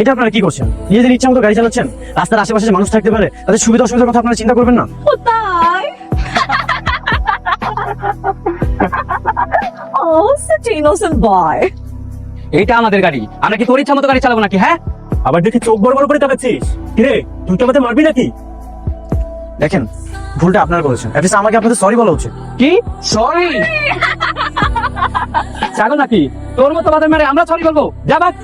এটা আপনারা কি করছেন? নিজেদের ইচ্ছা মতো গাড়ি চালাচ্ছেন? রাস্তার আশেপাশে যে মানুষ থাকতে পারে তাদের সুবিধা অসুবিধার কথা আপনারা চিন্তা করবেন না? ও তাই? ও such innocent boy. এইটা আমাদের গাড়ি। আমরা কি তোর ইচ্ছা মতো গাড়ি চালাবো নাকি হ্যাঁ? আবার দেখি চোখ বড় বড় করে তাকাচ্ছিস। কিরে তুই তো আমাদের মারবি নাকি? দেখেন ভুলটা আপনারা করেছেন অ্যাটলিস্ট আমাকে আপনাদের সরি বলা উচিত। কি? সরি ছাগল নাকি? তোর মতো বাদের মারে আমরা সরি বলব। যা বাদ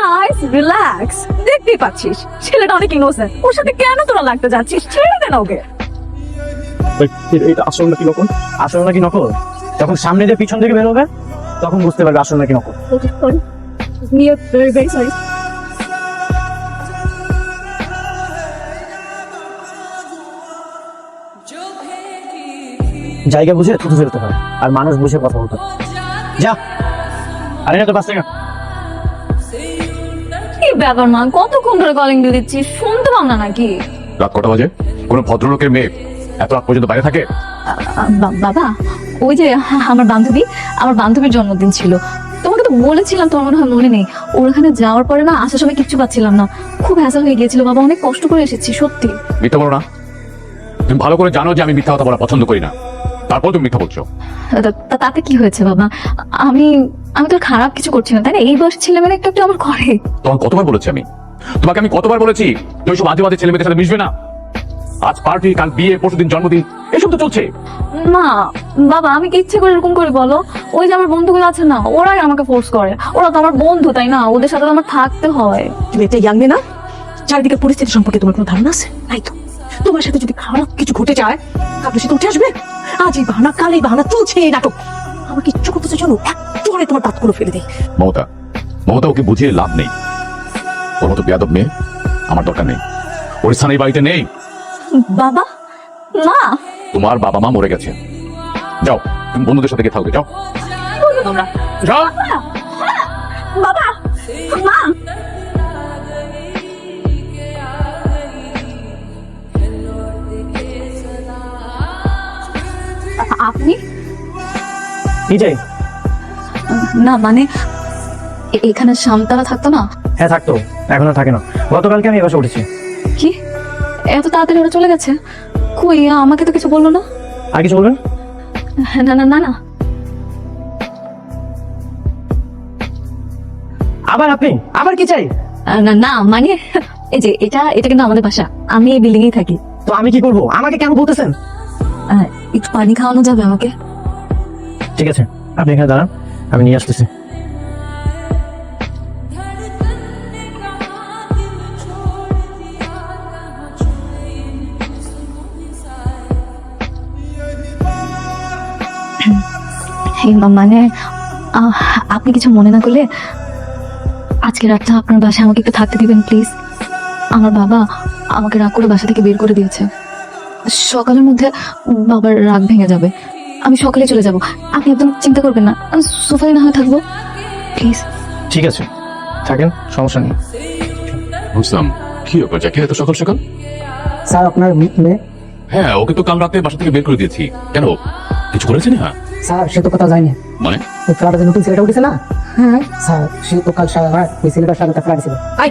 গাইস রিল্যাক্স দেখতেই পাচ্ছিস ছেলেটা অনেক ইনোসেন্ট ওর সাথে কেন তোরা লাগতে যাচ্ছিস? ছেড়ে দে না ওকে। এটা আসল নাকি নকল? আসল নাকি নকল? যখন সামনে দিয়ে পিছন থেকে বেরোবে তখন বুঝতে পারবে আসল নাকি নকল। সরি জায়গা বুঝে থুতু ফেলতে হয় আর মানুষ বুঝে কথা বলতে। যা। আরে না তো পাঁচ টাকা কি ব্যাপার কতক্ষণ ধরে কলিং দিচ্ছি শুনতে পাও না নাকি? রাত কটা বাজে? কোনো ভদ্রলোকের মেয়ে এত রাত পর্যন্ত বাইরে থাকে? বাবা ওই যে আমার বান্ধবী আমার বান্ধবীর জন্মদিন ছিল। তোমাকে তো বলেছিলাম তোমার মনে হয় মনে নেই। ওর ওখানে যাওয়ার পরে না আসার সময় কিচ্ছু পাচ্ছিলাম না। খুব হ্যাসল হয়ে গিয়েছিল। বাবা অনেক কষ্ট করে এসেছি সত্যি। মিথ্যা বলো না। তুমি ভালো করে জানো যে আমি মিথ্যা কথা বলা পছন্দ করি না। তারপর তুমি মিথ্যা বলছো। তা- তাতে কি হয়েছে বাবা? আমি আমি তো খারাপ কিছু করছি না তাই না? এই বয়স ছেলে মেয়ে একটু একটু আমার করে। তোমার কতবার বলেছি আমি? তোমাকে আমি কতবার বলেছি? তুই সব আজে বাজে ছেলে মেয়েদের সাথে মিশবে না? আজ পার্টি কাল বিয়ে পরশুদিন জন্মদিন এসব তো চলছে। না বাবা আমি কি ইচ্ছে করে এরকম করে বলো? ওই যে আমার বন্ধুগুলো আছে না ওরাই আমাকে ফোর্স করে। ওরা তো আমার বন্ধু তাই না? ওদের সাথে তো আমার থাকতে হয়। তুমি একটা ইয়াং মেয়ে না? চারিদিকে পরিস্থিতি সম্পর্কে তোমার কোনো ধারণা আছে? নাই তো। তোমার সাথে যদি খারাপ কিছু ঘটে যায় কাপড় সে তো উঠে আসবে। আজ এই বাহানা কাল বাহানা চলছে এই নাটক। করতেছে চলো তোমার দাঁতগুলো ফেলে দেয়। মমতা মমতা ওকে বুঝিয়ে লাভ নেই। ওর মতো বেয়াদব মেয়ে আমার দরকার নেই। ওর স্থান এই বাড়িতে নেই। বাবা? মা? তোমার বাবা মা মরে গেছে। যাও তুমি বন্ধুদের সাথে গিয়ে থাকবে যাও। তোমরা। যাও। বাবা মা। এটাই না মানে এখানে শামতারা থাকতো না? হ্যাঁ থাকতো। এখন আর থাকে না। গতকালকে আমি এবার উঠেছি। কি? এত তাড়াতাড়ি ওরা চলে গেছে। কই আমাকে তো কিছু বলল না? আর কিছু বলবেন? না না না না। আবার আপনি? আবার কি চাই? না না মানে এই যে এটা এটা কিন্তু আমাদের বাসা। আমি এই বিল্ডিং এই থাকি। তো আমি কি করব? আমাকে কেন বলতেছেন? একটু পানি খাওয়ানো যাবে আমাকে? ঠিক আছে, আপনি এখানে দাঁড়ান, আমি নিয়ে আসতেছি। মানে আপনি কিছু মনে না করলে আজকে রাতটা আপনার বাসায় আমাকে একটু থাকতে দিবেন, প্লিজ। আমার বাবা আমাকে রাগ করে বাসা থেকে বের করে দিয়েছে। সকালের মধ্যে বাবার রাগ ভেঙে যাবে। আমি সকালে চলে যাব। আপনি একদম চিন্তা করবেন না। আমি সোফায় না হয়ে থাকব। প্লিজ। ঠিক আছে। থাকেন সমস্যা নেই। বুঝলাম। কি ব্যাপার জ্যাকি এত সকাল সকাল? স্যার আপনার মেয়ে হ্যাঁ ওকে তো কাল রাতে বাসা থেকে বের করে দিয়েছি। কেন? কিছু করেছে না স্যার সে তো কথা যায়নি মানে? ওই ফ্ল্যাটে যে নতুন ছেলেটা উঠেছে না? হ্যাঁ। স্যার সে তো কাল সারা রাত ওই ছেলেটার সাথে একটা ফ্ল্যাট ছিল। আই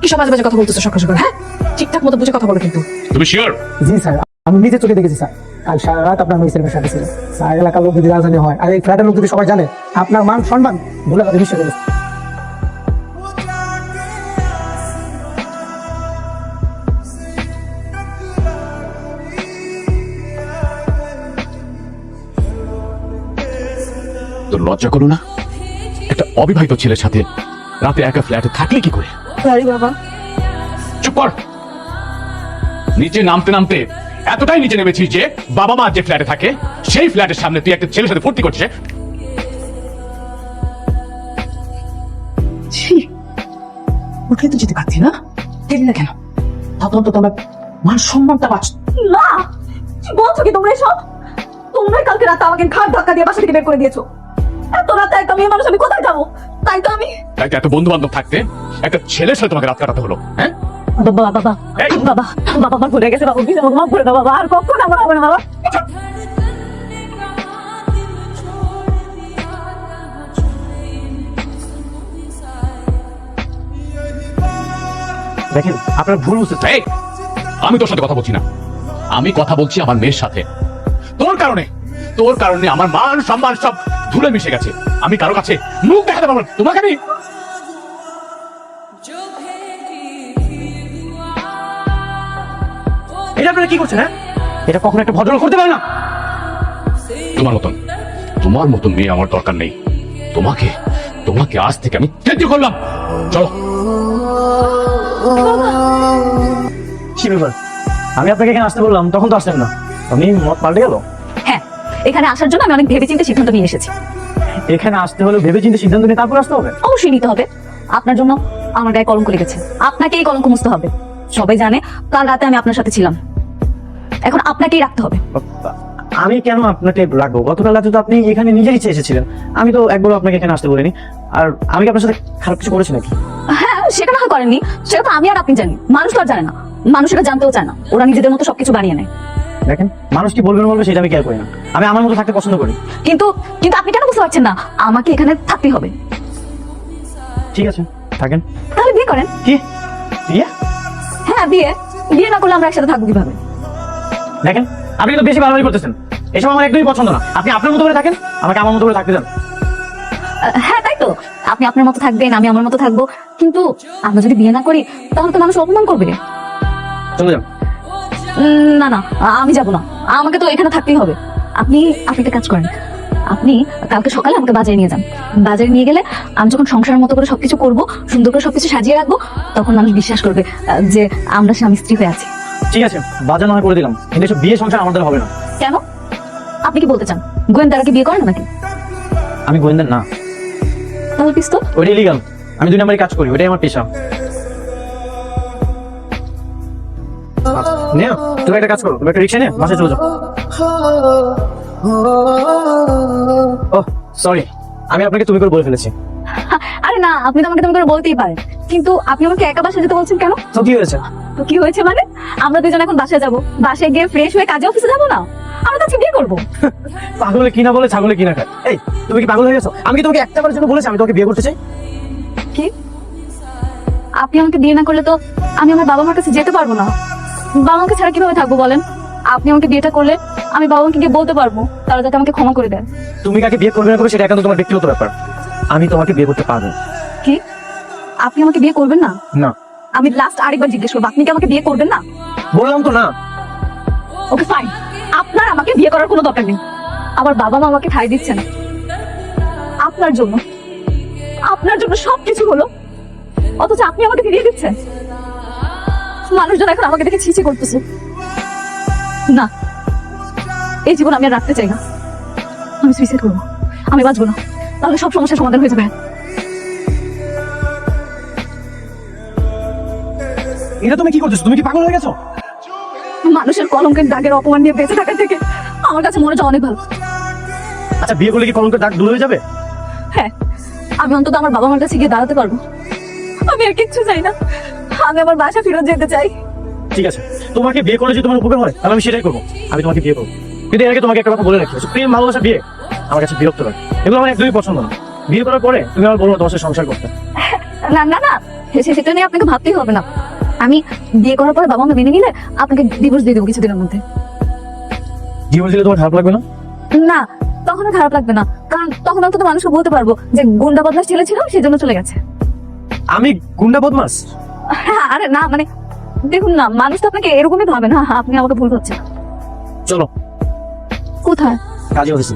কি সব বাজে বাজে কথা বলতেছো সকাল সকাল হ্যাঁ? ঠিকঠাক মতো বুঝে কথা বলো কিন্তু। তুমি শিওর জি স্যার আমি নিজে চোখে দেখেছি স্যার। কাল সারা রাত আপনার সাথে ছিল। এলাকার লোক যদি রাজধানী হয় আর এই ফ্ল্যাটের লোক যদি সবাই জানে আপনার মান সম্মান ভুলে গেছে বিশ্ব করে তোর লজ্জা করো না। একটা অবিবাহিত ছেলের সাথে রাতে একা ফ্ল্যাটে থাকলে কি করে? বাবা। চুপ কর। নিচে নামতে নামতে এতটাই নিচে নেমেছিস যে বাবা মা যে ফ্ল্যাটে থাকে সেই ফ্ল্যাটের সামনে তুই একটা ছেলের সাথে ফুর্তি করছিস ছি। তো যেতে পারছি না। গেলি না কেন? তখন তো তোমার মান সম্মানটা বাঁচ না কি বলছো কি তোমরা এসব? তোমরাই কালকে রাতে আমাকে ঘাট ধাক্কা দিয়ে বাসা থেকে বের করে দিয়েছ। এত রাতে একটা মেয়ে মানুষ আমি কোথায় যাব? তাই তো আমি তাই তো এত বন্ধু বান্ধব থাকতে একটা ছেলের সাথে তোমাকে রাত কাটাতে হলো হ্যাঁ? বাবা বাবা বাবা বাবা আমার গেছে বাবা বাবা আর আমার বাবা দেখেন আপনার ভুল বুঝতেছে এই, আমি তোর সাথে কথা বলছি না। আমি কথা বলছি আমার মেয়ের সাথে। তোর কারণে তোর কারণে আমার মান সম্মান সব ধুলে মিশে গেছে। আমি কারও কাছে মুখ দেখাতে পারব তোমাকে আমি এটা আপনারা কি করছেন হ্যাঁ? এটা কখনো একটা ভদ্রলোক করতে পারে না। তোমার মতন। তোমার মতন মেয়ে আমার দরকার নেই। তোমাকে তোমাকে আজ থেকে আমি করলাম। চলো। কি ব্যাপার? আমি আপনাকে এখানে আসতে বললাম তখন তো আসলেন না। আমি মত পাল্টে গেল? হ্যাঁ এখানে আসার জন্য আমি অনেক ভেবেচিন্তে সিদ্ধান্ত নিয়ে এসেছি। এখানে আসতে হলে ভেবে চিন্তে সিদ্ধান্ত নিয়ে তারপর আসতে হবে? অবশ্যই নিতে হবে। আপনার জন্য আমার গায়ে কলঙ্ক লেগেছে। আপনাকে এই কলঙ্ক মুছতে হবে। সবাই জানে কাল রাতে আমি আপনার সাথে ছিলাম। এখন আপনাকেই রাখতে হবে। আমি কেন আপনাকে রাখব? গতকাল রাতে তো আপনি এখানে নিজের ইচ্ছে এসেছিলেন। আমি তো একবার আপনাকে এখানে আসতে বলিনি। আর আমি কি আপনার সাথে খারাপ কিছু করেছি নাকি? হ্যাঁ সেটা না করেননি। সেটা তো আমি আর আপনি জানি। মানুষ তো আর জানে না। মানুষ এটা জানতেও চায় না। ওরা নিজেদের মতো সবকিছু বানিয়ে নেয়। দেখেন মানুষ কি বলবে না বলবে সেটা আমি কেয়ার করি না। আমি আমার মতো থাকতে পছন্দ করি। কিন্তু কিন্তু আপনি কেন বুঝতে পারছেন না? আমাকে এখানে থাকতেই হবে। ঠিক আছে থাকেন। তাহলে বিয়ে করেন। কি? বিয়ে? হ্যাঁ বিয়ে। বিয়ে না করলে আমরা একসাথে থাকব কীভাবে? দেখেন আপনি তো বেশি বাড়াবাড়ি করতেছেন। এসব আমার একদমই পছন্দ না। আপনি আপনার মতো করে থাকেন আমাকে আমার মতো করে থাকতে দেন। হ্যাঁ তাই তো। আপনি আপনার মতো থাকবেন আমি আমার মতো থাকব। কিন্তু আমরা যদি বিয়ে না করি তাহলে তো মানুষ অপমান করবে। চলে যান। না না আমি যাব না। আমাকে তো এখানে থাকতেই হবে। আপনি আপনি একটা কাজ করেন। আপনি কালকে সকালে আমাকে বাজারে নিয়ে যান। বাজারে নিয়ে গেলে আমি যখন সংসারের মতো করে সবকিছু করব সুন্দর করে সবকিছু সাজিয়ে রাখব তখন মানুষ বিশ্বাস করবে যে আমরা স্বামী স্ত্রী হয়ে আছি। ঠিক আছে বাজার না করে দিলাম। কিন্তু এসব বিয়ে সংসার আমাদের হবে না। কেন? আপনি কি বলতে চান? গোয়েন্দারা কি বিয়ে করেন নাকি? আমি গোয়েন্দার না। তাহলে পিস্তল? ওইটা ইলিগাল আমি দুই নম্বরে কাজ করি ওটাই আমার পেশা। নেও তুমি একটা কাজ করো তুমি একটা রিক্সা নিয়ে বাসায় চলে যাও। ও সরি আমি আপনাকে তুমি করে বলে ফেলেছি। আরে না আপনি তো আমাকে তুমি করে বলতেই পারেন। কিন্তু আপনি আমাকে একা বাসায় যেতে বলছেন কেন? তো কি হয়েছে? তো কি হয়েছে মানে? আমরা দুজন এখন বাসায় যাব। বাসায় গিয়ে ফ্রেশ হয়ে কাজে অফিসে যাব না? আমরা তো আজকে বিয়ে করব। পাগলে কিনা বলে ছাগলে কিনা খায়? এই তুমি কি পাগল হয়ে গেছো? আমি কি তোমাকে একটা বারের জন্য বলেছি আমি তোমাকে বিয়ে করতে চাই? কি? আপনি আমাকে বিয়ে না করলে তো আমি আমার বাবা মার কাছে যেতে পারব না। বাবা মাকে ছাড়া কীভাবে থাকব বলেন? আপনি আমাকে বিয়েটা করলে আমি বাবা মাকে গিয়ে বলতে পারব তারা যাতে আমাকে ক্ষমা করে দেয়। তুমি কাকে বিয়ে করবে না করবে সেটা একান্ত তোমার ব্যক্তিগত ব্যাপার। আমি তোমাকে বিয়ে করতে পারব কি? আপনি আমাকে বিয়ে করবেন না? না। আমি লাস্ট আরেকবার জিজ্ঞেস করব আপনি কি আমাকে বিয়ে করবেন না? বললাম তো না। ওকে ফাইন আপনার আমাকে বিয়ে করার কোনো দরকার নেই। আমার বাবা মা আমাকে খাই দিচ্ছে না আপনার জন্য। আপনার জন্য সবকিছু হলো। অথচ আপনি আমাকে ফিরিয়ে দিচ্ছেন। মানুষজন এখন আমাকে দেখে ছিছি করতেছে। না। এই জীবন আমি আর রাখতে চাই না। আমি সুইসাইড করব। আমি বাঁচবো না। তাহলে সব সমস্যার সমাধান হয়ে যাবে। এটা তুমি কি করতেছো? তুমি কি পাগল হয়ে গেছো? মানুষের কলঙ্কের দাগের অপমান নিয়ে বেঁচে থাকার থেকে আমার কাছে মনে অনেক ভালো। আচ্ছা বিয়ে করলে কি কলঙ্কের দাগ দূর হয়ে যাবে? হ্যাঁ আমি অন্তত আমার বাবা মার কাছে গিয়ে দাঁড়াতে পারব। আমি আর কিচ্ছু চাই না। আমি আমার বাসা ফেরত যেতে চাই। ঠিক আছে। তোমাকে বিয়ে করলে যদি তোমার উপকার হয় তাহলে আমি সেটাই করব। আমি তোমাকে বিয়ে করব। কিন্তু এর আগে তোমাকে একটা কথা বলে রাখি প্রেম ভালোবাসা বিয়ে আমার কাছে বিরক্ত লাগে। এগুলো আমার একদমই পছন্দ না। বিয়ে করার পরে তুমি আমার বলব তোমার সংসার করতে। না না না সেটা নিয়ে আপনাকে ভাবতেই হবে না। আমি বিয়ে করার পরে বাবা মা মেনে নিলে আপনাকে ডিভোর্স দিয়ে দেবো কিছুদিনের মধ্যে। জীবন দিলে তোমার খারাপ লাগবে না? না তখন খারাপ লাগবে না। কারণ তখন অন্তত মানুষকে বলতে পারব যে গুন্ডা বদমাস ছেলে ছিল সেই জন্য চলে গেছে। আমি গুন্ডা বদমাস হ্যাঁ, আরে না মানে দেখুন না মানুষ তো আপনাকে এরকমই ভাবে না। আপনি আমাকে ভুল হচ্ছে চলো। কোথায় কাজে হয়েছে